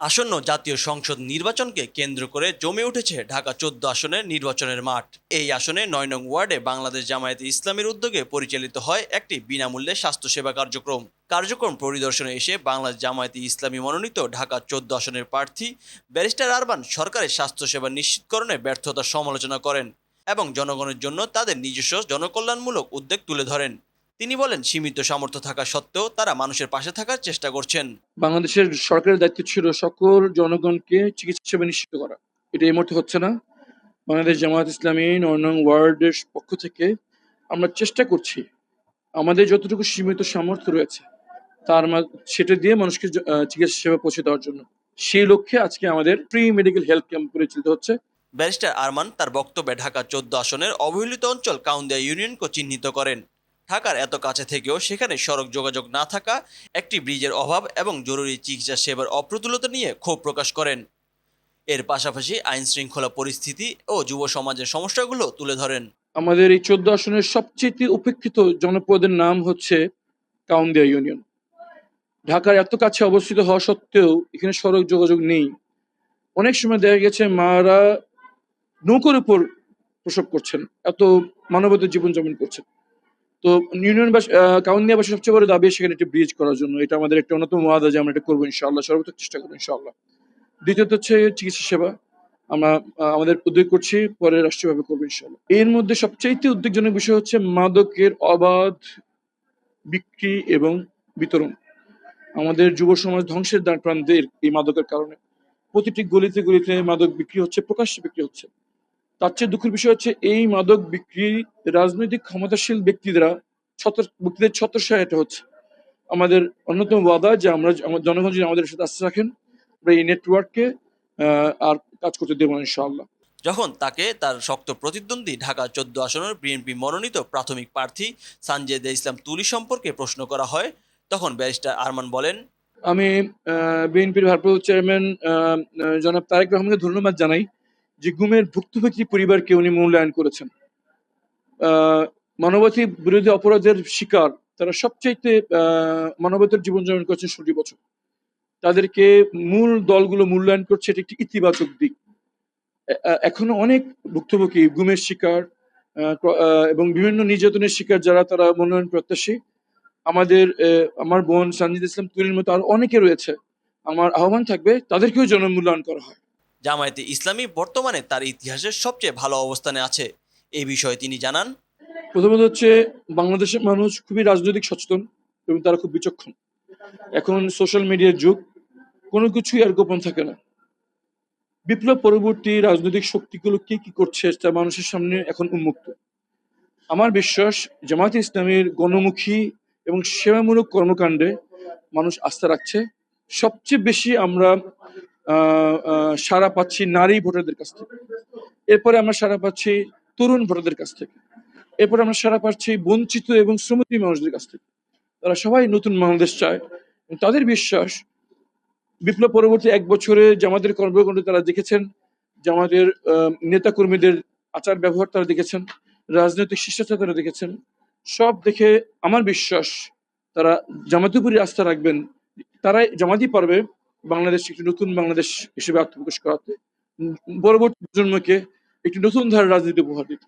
আসন্ন জাতীয় সংসদ নির্বাচনকে কেন্দ্র করে জমে উঠেছে ঢাকা চোদ্দ আসনের নির্বাচনের মাঠ। এই আসনে নয় নং ওয়ার্ডে বাংলাদেশ জামায়াতে ইসলামের উদ্যোগে পরিচালিত হয় একটি বিনামূল্যে স্বাস্থ্যসেবা কার্যক্রম। কার্যক্রম পরিদর্শনে এসে বাংলাদেশ জামায়াতে ইসলামী মনোনীত ঢাকা চোদ্দ আসনের প্রার্থী ব্যারিস্টার আরবান সরকারের স্বাস্থ্যসেবা নিশ্চিতকরণে ব্যর্থতার সমালোচনা করেন এবং জনগণের জন্য তাদের নিজস্ব জনকল্যাণমূলক উদ্যোগ তুলে ধরেন। তিনি বলেন সীমিত সামর্থ্য থাকা সত্ত্বেও তারা মানুষের পাশে থাকার চেষ্টা করছেন। বাংলাদেশের সরকারের দায়িত্ব ছিল সকল জনগণকে চিকিৎসা সেবা নিশ্চিত করা। এটা এই মুহূর্তে হচ্ছে না। বাংলাদেশ জামায়াত ইসলামী নয় নং ওয়ার্ডের পক্ষ থেকে আমরা চেষ্টা করছি। আমাদের যতটুকু সীমিত সামর্থ্য রয়েছে তার সেটা দিয়ে মানুষকে চিকিৎসা সেবা পৌঁছে দেওয়ার জন্য। সেই লক্ষ্যে আজকে আমাদের ফ্রি মেডিকেল হেলথ ক্যাম্প পরিচালিত হচ্ছে। ব্যারিস্টার আরমান তার বক্তব্যে ঢাকা চোদ্দ আসনের অবহেলিত অঞ্চল কাউন্দিয়া ইউনিয়নকে চিহ্নিত করেন। ঢাকার এত কাছে থেকেও সেখানে সড়ক যোগাযোগ না থাকা একটি ব্রিজের অভাব এবং জরুরি চিকিৎসা সেবার অপ্রতুলতা নিয়ে ক্ষোভ প্রকাশ করেন। এর পাশাপাশি আইন শৃঙ্খলা পরিস্থিতি ও যুব সমাজের সমস্যাগুলো তুলে ধরেন। আমাদের এই চোদ্দ আসনের সবচেয়ে উপেক্ষিত জনপদের নাম হচ্ছে কাউন্দিয়া ইউনিয়ন। ঢাকার এত কাছে অবস্থিত হওয়া সত্ত্বেও এখানে সড়ক যোগাযোগ নেই। অনেক সময় দেখা গেছে মারা নৌকার উপর প্রসব করছেন, এত মানবতার জীবনযাপন করছেন। তো ইউনিয়ন বাস কাউন্দিয়াবাসী সবচেয়ে বড় দাবি সেখানে একটি ব্রিজ করার জন্য। এটা আমাদের একটা অন্যতম ওয়াদা যে আমরা এটা করব ইনশাআল্লাহ, সর্বোচ্চ চেষ্টা করব ইনশাআল্লাহ। দ্বিতীয়ত হচ্ছে চিকিৎসা সেবা। আমরা আমাদের উদ্যোগ করছি, পরে রাষ্ট্রীয়ভাবে করব ইনশাআল্লাহ। এর মধ্যে সবচাইতে উদ্বেগজনক বিষয় হচ্ছে মাদকের অবাধ বিক্রি এবং বিতরণ। আমাদের যুব সমাজ ধ্বংসের দ্বার প্রান্তের এই মাদকের কারণে প্রতিটি গলিতে গলিতে মাদক বিক্রি হচ্ছে, প্রকাশ্যে বিক্রি হচ্ছে। তার চেয়ে দুঃখের বিষয় হচ্ছে এই মাদক বিক্রি রাজনৈতিক ক্ষমতাশীল ব্যক্তিরা ছত্র ব্যক্তিদের ছত্রসায় এটা হচ্ছে। আমাদের অন্যতম ওয়াদা যে আমরা জনগণ যদি আমাদের সাথে আস্থা রাখেন আমরা এই নেটওয়ার্ককে আর কাজ করতে দেবো ইনশাআল্লাহ। যখন তাকে তার শক্ত প্রতিদ্বন্দ্বী ঢাকা চোদ্দ আসনের বিএনপি মনোনীত প্রাথমিক প্রার্থী সানজেদা ইসলাম তুলি সম্পর্কে প্রশ্ন করা হয় তখন ব্যারিস্টার আরমান বলেন আমি বিএনপির ভারপ্রাপ্ত চেয়ারম্যান জনাব তারেক রহমানকে ধন্যবাদ জানাই। যে গুমের ভুক্তভোগী পরিবারকে উনি মূল্যায়ন করেছেন। মানবাধিক বিরোধী অপরাধের শিকার, তারা সবচাইতে মানবতার জীবনযাপন করছে ষোলো বছর। তাদেরকে মূল দলগুলো মূল্যায়ন করছে, এটি একটি ইতিবাচক দিক। এখনও অনেক ভুক্তভোগী গুমের শিকার এবং বিভিন্ন নির্যাতনের শিকার যারা, তারা মনোনয়ন প্রত্যাশী। আমাদের আমার বোন সানজিদ ইসলাম তুলির মতো আরও অনেকে রয়েছে। আমার আহ্বান থাকবে তাদেরকেও জনমূল্যায়ন করা হয়। জামায়াতে ইসলামী বর্তমানে তার ইতিহাসের সবচেয়ে ভালো অবস্থানে আছে। এই বিষয়ে তিনি জানান, প্রথমত হচ্ছে, বাংলাদেশের মানুষ খুবই রাজনৈতিক সচেতন এবং তারা খুব বিচক্ষণ। এখন সোশ্যাল মিডিয়ার যুগ, কোনো কিছুই আর গোপন থাকে না। বিপ্লব পরবর্তী রাজনৈতিক শক্তিগুলো কি কি করছে, তা মানুষের সামনে এখন উন্মুক্ত। আমার বিশ্বাস, জামায়াতে ইসলামের গণমুখী এবং সেবামূলক কর্মকাণ্ডে মানুষ আস্থা রাখছে। সবচেয়ে বেশি আমরা সাড়া পাচ্ছি নারী ভোটারদের কাছ থেকে। এরপরে আমরা সারা পাচ্ছি তরুণ ভোটারদের কাছ থেকে। এরপরে আমরা সারা পাচ্ছি বঞ্চিত এবং শ্রমজীবী মানুষদের কাছ থেকে। তারা সবাই নতুন বাংলাদেশ চায়। তাদের বিশ্বাস, বিপ্লব পরবর্তী এক বছরে জামাতের কর্মকাণ্ড তারা দেখেছেন, জামাতের নেতা কর্মীদের আচার ব্যবহার তারা দেখেছেন, রাজনৈতিক শিষ্টাচার তারা দেখেছেন। সব দেখে আমার বিশ্বাস, তারা জামাতের উপরই আস্থা রাখবেন। তারাই জামাতই পারবে বাংলাদেশ একটি নতুন বাংলাদেশ হিসেবে আত্মপ্রকাশ করাতে। পরবর্তী প্রজন্মকে একটি নতুন ধারার রাজনীতি উপহার দিতে।